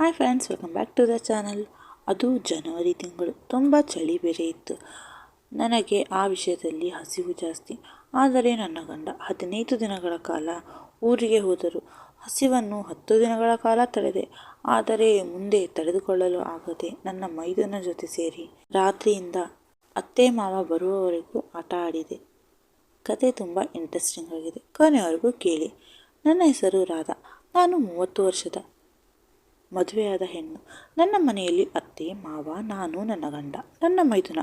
Hi friends welcome back to the channel ಅದು ಜನವರಿ ತಿಂಗಳು. ತುಂಬ ಚಳಿ ಬೇರೆ ಇತ್ತು. ನನಗೆ ಆ ವಿಷಯದಲ್ಲಿ ಹಸಿವು ಜಾಸ್ತಿ. ಆದರೆ ನನ್ನ ಗಂಡ ಹದಿನೈದು ದಿನಗಳ ಕಾಲ ಊರಿಗೆ ಹೋದರು. ಹಸಿವನ್ನು ಹತ್ತು ದಿನಗಳ ಕಾಲ ತಡೆದೆ ಆದರೆ ಮುಂದೆ ತಡೆದುಕೊಳ್ಳಲು ಆಗದೆ ನನ್ನ ಮೈದನ ಜೊತೆ ಸೇರಿ ರಾತ್ರಿಯಿಂದ ಅತ್ತೆ ಮಾವ ಬರುವವರೆಗೂ ಆಟ ಆಡಿದೆ. ಕತೆ ತುಂಬ ಇಂಟ್ರೆಸ್ಟಿಂಗ್ ಆಗಿದೆ. ಕೊನೆಯವರೆಗೂ ಕೇಳಿ. ನನ್ನ ಹೆಸರು ರಾಧಾ. ನಾನು ಮೂವತ್ತು ವರ್ಷದ. ಮದುವೆಯಾದ ಹೆಣ್ಣು. ನನ್ನ ಮನೆಯಲ್ಲಿ ಅತ್ತೆ, ಮಾವ, ನಾನು, ನನ್ನ ಗಂಡ, ನನ್ನ ಮೈದುನ,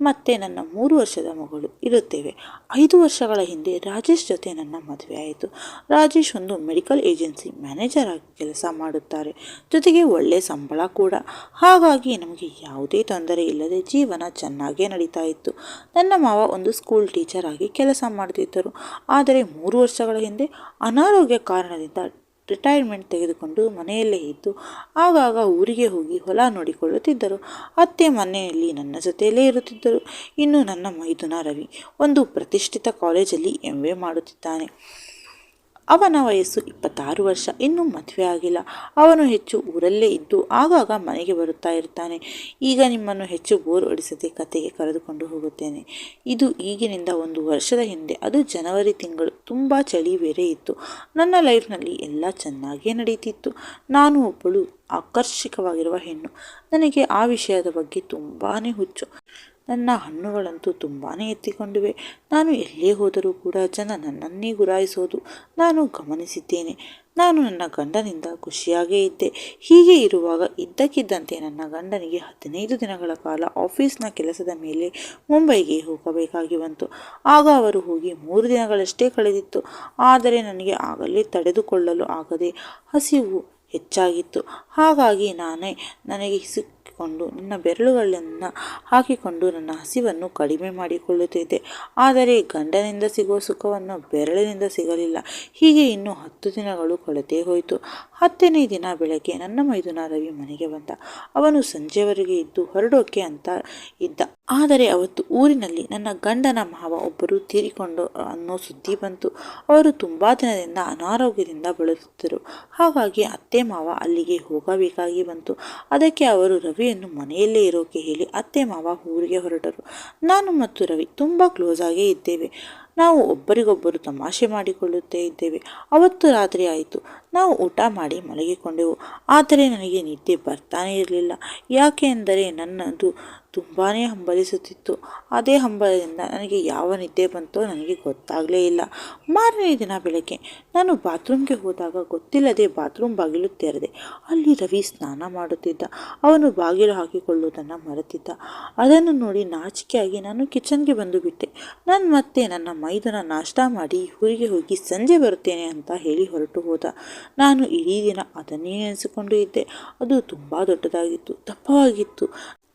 ಮತ್ತು ನನ್ನ ಮೂರು ವರ್ಷದ ಮಗಳು ಇರುತ್ತೇವೆ. ಐದು ವರ್ಷಗಳ ಹಿಂದೆ ರಾಜೇಶ್ ಜೊತೆ ನನ್ನ ಮದುವೆ ಆಯಿತು. ರಾಜೇಶ್ ಒಂದು ಮೆಡಿಕಲ್ ಏಜೆನ್ಸಿ ಮ್ಯಾನೇಜರ್ ಆಗಿ ಕೆಲಸ ಮಾಡುತ್ತಾರೆ. ಜೊತೆಗೆ ಒಳ್ಳೆಯ ಸಂಬಳ ಕೂಡ. ಹಾಗಾಗಿ ನಮಗೆ ಯಾವುದೇ ತೊಂದರೆ ಇಲ್ಲದೆ ಜೀವನ ಚೆನ್ನಾಗೇ ನಡೀತಾ ಇತ್ತು. ನನ್ನ ಮಾವ ಒಂದು ಸ್ಕೂಲ್ ಟೀಚರ್ ಆಗಿ ಕೆಲಸ ಮಾಡ್ತಿದ್ದರು. ಆದರೆ ಮೂರು ವರ್ಷಗಳ ಹಿಂದೆ ಅನಾರೋಗ್ಯ ಕಾರಣದಿಂದ ರಿಟೈರ್ಮೆಂಟ್ ತೆಗೆದುಕೊಂಡು ಮನೆಯಲ್ಲೇ ಇದ್ದು ಆಗಾಗ ಊರಿಗೆ ಹೋಗಿ ಹೊಲ ನೋಡಿಕೊಳ್ಳುತ್ತಿದ್ದರು. ಅತ್ತೆ ಮನೆಯಲ್ಲಿ ನನ್ನ ಜೊತೆಯಲ್ಲೇ ಇರುತ್ತಿದ್ದರು. ಇನ್ನು ನನ್ನ ಮೈದುನ ರವಿ ಒಂದು ಪ್ರತಿಷ್ಠಿತ ಕಾಲೇಜಲ್ಲಿ ಎಂ ಎ ಮಾಡುತ್ತಿದ್ದಾನೆ. ಅವನ ವಯಸ್ಸು ಇಪ್ಪತ್ತಾರು ವರ್ಷ, ಇನ್ನೂ ಮದುವೆ ಆಗಿಲ್ಲ. ಅವನು ಹೆಚ್ಚು ಊರಲ್ಲೇ ಇದ್ದು ಆಗಾಗ ಮನೆಗೆ ಬರುತ್ತಾ ಇರ್ತಾನೆ. ಈಗ ನಿಮ್ಮನ್ನು ಹೆಚ್ಚು ಬೋರ್ ಹೊಡಿಸದೆ ಕತೆಗೆ ಕರೆದುಕೊಂಡು ಹೋಗುತ್ತೇನೆ. ಇದು ಈಗಿನಿಂದ ಒಂದು ವರ್ಷದ ಹಿಂದೆ. ಅದು ಜನವರಿ ತಿಂಗಳು. ತುಂಬ ಚಳಿ ಬೇರೆ ಇತ್ತು. ನನ್ನ ಲೈಫ್ನಲ್ಲಿ ಎಲ್ಲ ಚೆನ್ನಾಗಿಯೇ ನಡೀತಿತ್ತು. ನಾನು ಒಬ್ಬಳು ಆಕರ್ಷಕವಾಗಿರುವ ಹೆಣ್ಣು. ನನಗೆ ಆ ವಿಷಯದ ಬಗ್ಗೆ ತುಂಬಾ ಹುಚ್ಚು. ನನ್ನ ಹಣ್ಣುಗಳಂತೂ ತುಂಬಾ ಎತ್ತಿಕೊಂಡಿವೆ. ನಾನು ಎಲ್ಲೇ ಹೋದರೂ ಕೂಡ ಜನ ನನ್ನನ್ನೇ ಗುರಾಯಿಸೋದು. ನಾನು ಗಮನಿಸಿದ್ದೇನೆ. ನಾನು ನನ್ನ ಗಂಡನಿಂದ ಖುಷಿಯಾಗೇ ಇದ್ದೆ. ಹೀಗೆ ಇರುವಾಗ ಇದ್ದಕ್ಕಿದ್ದಂತೆ ನನ್ನ ಗಂಡನಿಗೆ ಹದಿನೈದು ದಿನಗಳ ಕಾಲ ಆಫೀಸ್ನ ಕೆಲಸದ ಮೇಲೆ ಮುಂಬೈಗೆ ಹೋಗಬೇಕಾಗಿ ಬಂತು. ಆಗ ಅವರು ಹೋಗಿ ಮೂರು ದಿನಗಳಷ್ಟೇ ಕಳೆದಿತ್ತು. ಆದರೆ ನನಗೆ ಆಗಲೇ ತಡೆದುಕೊಳ್ಳಲು ಆಗದೆ ಹಸಿವು ಹೆಚ್ಚಾಗಿತ್ತು. ಹಾಗಾಗಿ ನಾನೇ ನನಗೆ ಸಿಕ್ಕಿಕೊಂಡು ನನ್ನ ಬೆರಳುಗಳನ್ನು ಹಾಕಿಕೊಂಡು ನನ್ನ ಹಸಿವನ್ನು ಕಡಿಮೆ ಮಾಡಿಕೊಳ್ಳುತ್ತಿದ್ದೆ ಆದರೆ ಗಂಡನಿಂದ ಸಿಗುವ ಸುಖವನ್ನು ಬೆರಳಿನಿಂದ ಸಿಗಲಿಲ್ಲ. ಹೀಗೆ ಇನ್ನೂ ಹತ್ತು ದಿನಗಳು ಕಳೆದೇ ಹೋಯಿತು. ಹತ್ತನೇ ದಿನ ಬೆಳಗ್ಗೆ ನನ್ನ ಮೈದುನ ರವಿ ಮನೆಗೆ ಬಂದ. ಅವನು ಸಂಜೆವರೆಗೆ ಇದ್ದು ಹೊರಡೋಕೆ ಅಂತ ಇದ್ದ. ಆದರೆ ಅವತ್ತು ಊರಿನಲ್ಲಿ ನನ್ನ ಗಂಡನ ಮಾವ ಒಬ್ಬರು ತೀರಿಕೊಂಡು ಅನ್ನೋ ಸುದ್ದಿ ಬಂತು. ಅವರು ತುಂಬ ದಿನದಿಂದ ಅನಾರೋಗ್ಯದಿಂದ ಬಳಲುತ್ತಿದ್ದರು. ಹಾಗಾಗಿ ಅತ್ತೆ ಮಾವ ಅಲ್ಲಿಗೆ ಹೋಗಬೇಕಾಗಿ ಬಂತು. ಅದಕ್ಕೆ ಅವರು ರವಿಯನ್ನು ಮನೆಯಲ್ಲೇ ಇರೋಕೆ ಹೇಳಿ ಅತ್ತೆ ಮಾವ ಊರಿಗೆ ಹೊರಟರು. ನಾನು ಮತ್ತು ರವಿ ತುಂಬ ಕ್ಲೋಸ್ ಆಗೇ ಇದ್ದೇವೆ. ನಾವು ಒಬ್ಬರಿಗೊಬ್ಬರು ತಮಾಷೆ ಮಾಡಿಕೊಳ್ಳುತ್ತೇ ಇದ್ದೇವೆ. ಅವತ್ತು ರಾತ್ರಿ ಆಯಿತು. ನಾವು ಊಟ ಮಾಡಿ ಮಲಗಿಕೊಂಡೆವು. ಆದರೆ ನನಗೆ ನಿದ್ದೆ ಬರ್ತಾನೆ ಇರಲಿಲ್ಲ. ಯಾಕೆ ಅಂದರೆ ನನ್ನದು ತುಂಬಾ ಹಂಬಲಿಸುತ್ತಿತ್ತು. ಅದೇ ಹಂಬಲದಿಂದ ನನಗೆ ಯಾವ ನಿದ್ದೆ ಬಂತೋ ನನಗೆ ಗೊತ್ತಾಗಲೇ ಇಲ್ಲ. ಮಾರನೇ ದಿನ ಬೆಳಗ್ಗೆ ನಾನು ಬಾತ್ರೂಮ್ಗೆ ಹೋದಾಗ ಗೊತ್ತಿಲ್ಲದೆ ಬಾತ್ರೂಮ್ ಬಾಗಿಲು ತೆರೆದೆ. ಅಲ್ಲಿ ರವಿ ಸ್ನಾನ ಮಾಡುತ್ತಿದ್ದ. ಅವನು ಬಾಗಿಲು ಹಾಕಿಕೊಳ್ಳುವುದನ್ನು ಮರೆತಿದ್ದ. ಅದನ್ನು ನೋಡಿ ನಾಚಿಕೆಯಾಗಿ ನಾನು ಕಿಚನ್ಗೆ ಬಂದು ಬಿಟ್ಟೆ. ನಾನು ಮತ್ತೆ ನನ್ನ ಮೈದನ ನಾಷ್ಟ ಮಾಡಿ ಊರಿಗೆ ಹೋಗಿ ಸಂಜೆ ಬರುತ್ತೇನೆ ಅಂತ ಹೇಳಿ ಹೊರಟು ಹೋದ. ನಾನು ಇಡೀ ದಿನ ಅದನ್ನೇ ನೆನೆಸಿಕೊಂಡು ಇದ್ದೆ. ಅದು ತುಂಬ ದೊಡ್ಡದಾಗಿತ್ತು, ದಪ್ಪವಾಗಿತ್ತು.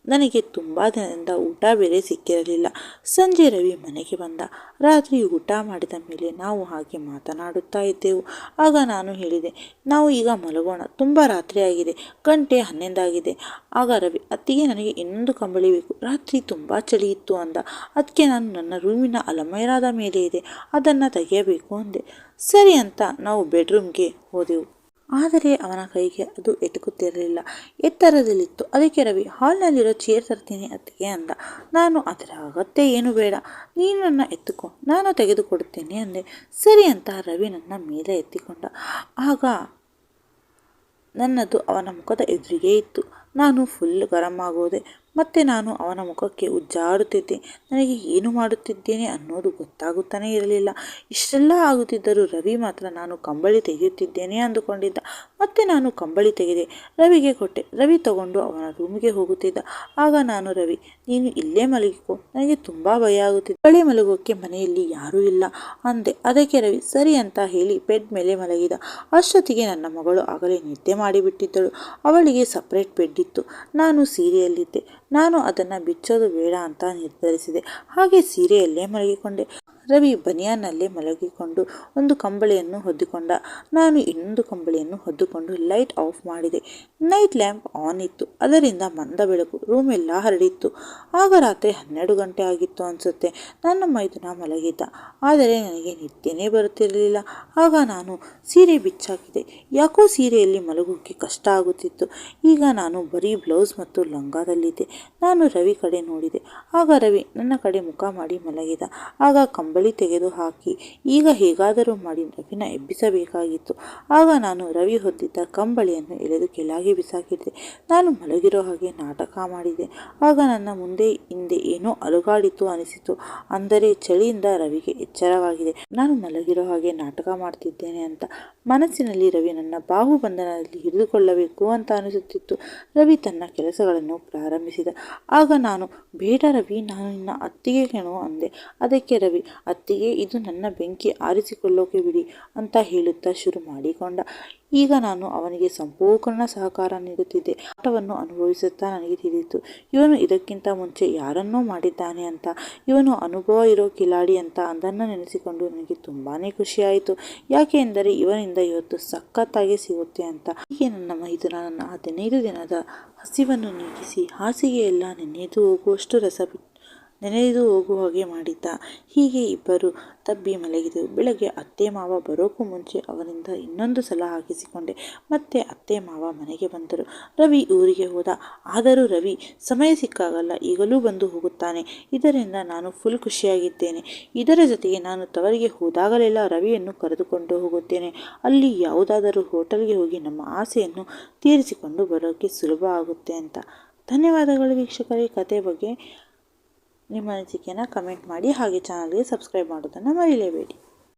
ನನಗೆ ತುಂಬ ದಿನದಿಂದ ಊಟ ಬೇರೆ ಸಿಕ್ಕಿರಲಿಲ್ಲ. ಸಂಜೆ ರವಿ ಮನೆಗೆ ಬಂದ. ರಾತ್ರಿ ಊಟ ಮಾಡಿದ ಮೇಲೆ ನಾವು ಹಾಗೆ ಮಾತನಾಡುತ್ತಾ ಇದ್ದೆವು. ಆಗ ನಾನು ಹೇಳಿದೆ, ನಾವು ಈಗ ಮಲಗೋಣ. ತುಂಬ ರಾತ್ರಿ ಆಗಿದೆ. ಗಂಟೆ ಹನ್ನೊಂದಾಗಿದೆ. ಆಗ ರವಿ, ಅತ್ತಿಗೆ ನನಗೆ ಇನ್ನೊಂದು ಕಂಬಳಿ ಬೇಕು. ರಾತ್ರಿ ತುಂಬ ಚಳಿ ಇತ್ತು ಅಂದ. ಅದಕ್ಕೆ ನಾನು ನನ್ನ ರೂಮಿನ ಅಲಮೈರಾದ ಮೇಲೆ ಇದೆ. ಅದನ್ನು ತೆಗೆಯಬೇಕು ಅಂದೆ. ಸರಿ ಅಂತ ನಾವು ಬೆಡ್ರೂಮ್ಗೆ ಹೋದೆವು. ಆದರೆ ಅವನ ಕೈಗೆ ಅದು ಎಟುಕುತ್ತಿರಲಿಲ್ಲ. ಎತ್ತರದಲ್ಲಿತ್ತು. ಅದಕ್ಕೆ ರವಿ, ಹಾಲ್ನಲ್ಲಿರೋ ಚೇರ್ ತರ್ತೀನಿ ಅತ್ತಿಗೆ ಅಂದ. ನಾನು ಅದರ ಅಗತ್ಯ ಏನು ಬೇಡ. ನೀನು ನನ್ನ ಎತ್ತುಕೋ. ನಾನು ತೆಗೆದುಕೊಡುತ್ತೇನೆ ಅಂದೆ. ಸರಿ ಅಂತ ರವಿ ನನ್ನ ಮೇಲೆ ಎತ್ತಿಕೊಂಡ. ಆಗ ನನ್ನದು ಅವನ ಮುಖದ ಎದುರಿಗೆ ಇತ್ತು. ನಾನು ಫುಲ್ ಗರಂ ಆಗೋದೆ. ಮತ್ತೆ ನಾನು ಅವನ ಮುಖಕ್ಕೆ ಉಜ್ಜಾಡುತ್ತಿದ್ದೆ. ನನಗೆ ಏನು ಮಾಡುತ್ತಿದ್ದೇನೆ ಅನ್ನೋದು ಗೊತ್ತಾಗುತ್ತಾನೇ ಇರಲಿಲ್ಲ. ಇಷ್ಟೆಲ್ಲ ಆಗುತ್ತಿದ್ದರೂ ರವಿ ಮಾತ್ರ ನಾನು ಕಂಬಳಿ ತೆಗೆಯುತ್ತಿದ್ದೇನೆ ಅಂದುಕೊಂಡಿದ್ದ. ಮತ್ತೆ ನಾನು ಕಂಬಳಿ ತೆಗೆದೆ. ರವಿಗೆ ಕೊಟ್ಟೆ. ರವಿ ತಗೊಂಡು ಅವನ ರೂಮಿಗೆ ಹೋಗುತ್ತಿದ್ದ. ಆಗ ನಾನು, ರವಿ, ನೀನು ಇಲ್ಲೇ ಮಲಗಿಕೋ. ನನಗೆ ತುಂಬ ಭಯ ಆಗುತ್ತಿದೆ. ಬಳಿ ಮಲಗೋಕ್ಕೆ ಮನೆಯಲ್ಲಿ ಯಾರೂ ಇಲ್ಲ. ಅಂದೆ. ಅದಕ್ಕೆ ರವಿ, ಸರಿ ಅಂತ ಹೇಳಿ ಬೆಡ್ ಮೇಲೆ ಮಲಗಿದ. ಅಷ್ಟೊತ್ತಿಗೆ ನನ್ನ ಮಗಳು ಆಗಲೇ ನಿದ್ದೆ ಮಾಡಿಬಿಟ್ಟಿದ್ದಳು. ಅವಳಿಗೆ ಸಪ್ರೇಟ್ ಬೆಡ್ ಇತ್ತು. ನಾನು ಸೀರೆಯಲ್ಲಿದ್ದೆ. ನಾನು ಅದನ್ನು ಬಿಚ್ಚೋದು ಬೇಡ ಅಂತ ನಿರ್ಧರಿಸಿದೆ. ಹಾಗೆ ಸೀರೆಯಲ್ಲೇ ಮಲಗಿಕೊಂಡೆ. ರವಿ ಬನಿಯಾನಲ್ಲೇ ಮಲಗಿಕೊಂಡು ಒಂದು ಕಂಬಳಿಯನ್ನು ಹೊದ್ದುಕೊಂಡ. ನಾನು ಇನ್ನೊಂದು ಕಂಬಳಿಯನ್ನು ಹೊದ್ದುಕೊಂಡು ಲೈಟ್ ಆಫ್ ಮಾಡಿದೆ. ನೈಟ್ ಲ್ಯಾಂಪ್ ಆನ್ ಇತ್ತು. ಅದರಿಂದ ಮಂದ ಬೆಳಕು ರೂಮ್ ಹರಡಿತ್ತು. ಆಗ ರಾತ್ರಿ ಹನ್ನೆರಡು ಗಂಟೆ ಆಗಿತ್ತು ಅನಿಸುತ್ತೆ. ನನ್ನ ಮೈದುನ ಮಲಗಿದ್ದ. ಆದರೆ ನನಗೆ ನಿದ್ದೆನೇ ಬರುತ್ತಿರಲಿಲ್ಲ. ಆಗ ನಾನು ಸೀರೆ ಬಿಚ್ಚಾಕಿದೆ. ಯಾಕೋ ಸೀರೆಯಲ್ಲಿ ಮಲಗೋಕ್ಕೆ ಕಷ್ಟ ಆಗುತ್ತಿತ್ತು. ಈಗ ನಾನು ಬರೀ ಬ್ಲೌಸ್ ಮತ್ತು ಲಂಗಾದಲ್ಲಿದ್ದೆ. ನಾನು ರವಿ ಕಡೆ ನೋಡಿದೆ. ಆಗ ರವಿ ನನ್ನ ಕಡೆ ಮುಖ ಮಾಡಿ ಮಲಗಿದ. ಆಗ ಕಂಬಳಿ ತೆಗೆದು ಹಾಕಿ ಈಗ ಹೇಗಾದರೂ ಮಾಡಿ ರವಿನ ಎಬ್ಬಿಸಬೇಕಾಗಿತ್ತು. ಆಗ ನಾನು ರವಿ ಹೊದ್ದಿದ್ದ ಕಂಬಳಿಯನ್ನು ಎಳೆದು ಕೆಳಗೆ ಬಿಸಾಕಿದ್ದೆ. ನಾನು ಮಲಗಿರೋ ಹಾಗೆ ನಾಟಕ ಮಾಡಿದೆ. ಆಗ ನನ್ನ ಮುಂದೆ ಹಿಂದೆ ಏನೋ ಅಲುಗಾಡಿತು ಅನಿಸಿತು. ಅಂದರೆ ಚಳಿಯಿಂದ ರವಿಗೆ ಎಚ್ಚರವಾಗಿದೆ. ನಾನು ಮಲಗಿರೋ ಹಾಗೆ ನಾಟಕ ಮಾಡ್ತಿದ್ದೇನೆ ಅಂತ. ಮನಸ್ಸಿನಲ್ಲಿ ರವಿ ನನ್ನ ಬಾಹುಬಂಧನದಲ್ಲಿ ಹಿಡಿದುಕೊಳ್ಳಬೇಕು ಅಂತ ಅನಿಸುತ್ತಿತ್ತು. ರವಿ ತನ್ನ ಕೆಲಸಗಳನ್ನು ಪ್ರಾರಂಭಿಸಿದ. ಆಗ ನಾನು, ಬೇಡ ರವಿ, ನಾನು ನಿನ್ನ ಅತ್ತಿಗೆ ಕೆಣು ಅಂದೆ. ಅದಕ್ಕೆ ರವಿ ಅತ್ತಿಗೆ ಇದು ನನ್ನ ಬೆಂಕಿ ಆರಿಸಿಕೊಳ್ಳೋಕೆ ಬಿಡಿ ಅಂತ ಹೇಳುತ್ತಾ ಶುರು ಮಾಡಿಕೊಂಡ. ಈಗ ನಾನು ಅವನಿಗೆ ಸಂಪೂರ್ಣ ಸಹಕಾರ ನೀಡುತ್ತಿದ್ದೆ. ಆಟವನ್ನು ಅನುಭವಿಸುತ್ತಾ ನನಗೆ ತಿಳಿಯಿತು. ಇವನು ಇದಕ್ಕಿಂತ ಮುಂಚೆ ಯಾರನ್ನೋ ಮಾಡಿದ್ದಾನೆ ಅಂತ, ಇವನು ಅನುಭವ ಇರೋ ಕಿಲಾಡಿ ಅಂತ ಅದನ್ನು ನೆನೆಸಿಕೊಂಡು ನನಗೆ ತುಂಬಾ ಖುಷಿಯಾಯಿತು. ಯಾಕೆ ಎಂದರೆ ಇವನಿಂದ ಇವತ್ತು ಸಖತ್ತಾಗಿ ಸಿಗುತ್ತೆ ಅಂತ. ಹೀಗೆ ನನ್ನ ಮೈದುನ, ನನ್ನ ಹದಿನೈದು ದಿನದ ಹಸಿವನ್ನು ನೀಗಿಸಿ ಹಾಸಿಗೆಯೆಲ್ಲ ನೆನೆದು ಹೋಗುವಷ್ಟು ರಸ ಬಿಟ್ಟು ನೆನೆದು ಹೋಗುವ ಹಾಗೆ ಮಾಡಿದ್ದ. ಹೀಗೆ ಇಬ್ಬರು ತಬ್ಬಿ ಮಲಗಿದೆವು ಬೆಳಗ್ಗೆ ಅತ್ತೆ ಮಾವ ಬರೋಕ್ಕೂ ಮುಂಚೆ ಅವರಿಂದ ಇನ್ನೊಂದು ಸಲ ಹಾಕಿಸಿಕೊಂಡೆ. ಮತ್ತೆ ಅತ್ತೆ ಮಾವ ಮನೆಗೆ ಬಂದರು. ರವಿ ಊರಿಗೆ ಹೋದ. ಆದರೂ ರವಿ, ಸಮಯ ಸಿಕ್ಕಾಗಲ್ಲ, ಈಗಲೂ ಬಂದು ಹೋಗುತ್ತಾನೆ. ಇದರಿಂದ ನಾನು ಫುಲ್ ಖುಷಿಯಾಗಿದ್ದೇನೆ. ಇದರ ಜೊತೆಗೆ ನಾನು ತವರಿಗೆ ಹೋದಾಗಲೆಲ್ಲ ರವಿಯನ್ನು ಕರೆದುಕೊಂಡು ಹೋಗುತ್ತೇನೆ. ಅಲ್ಲಿ ಯಾವುದಾದರೂ ಹೋಟೆಲ್ಗೆ ಹೋಗಿ ನಮ್ಮ ಆಸೆಯನ್ನು ತೀರಿಸಿಕೊಂಡು ಬರೋಕ್ಕೆ ಸುಲಭ ಆಗುತ್ತೆ ಅಂತ. ಧನ್ಯವಾದಗಳು ವೀಕ್ಷಕರೇ. ಕತೆ ಬಗ್ಗೆ ನಿಮ್ಮ ಅನಿಸಿಕೆಯನ್ನು ಕಮೆಂಟ್ ಮಾಡಿ ಹಾಗೆ ಚಾನಲ್ಗೆ ಸಬ್ಸ್ಕ್ರೈಬ್ ಮಾಡೋದನ್ನು ಮರೀಲೇಬೇಡಿ.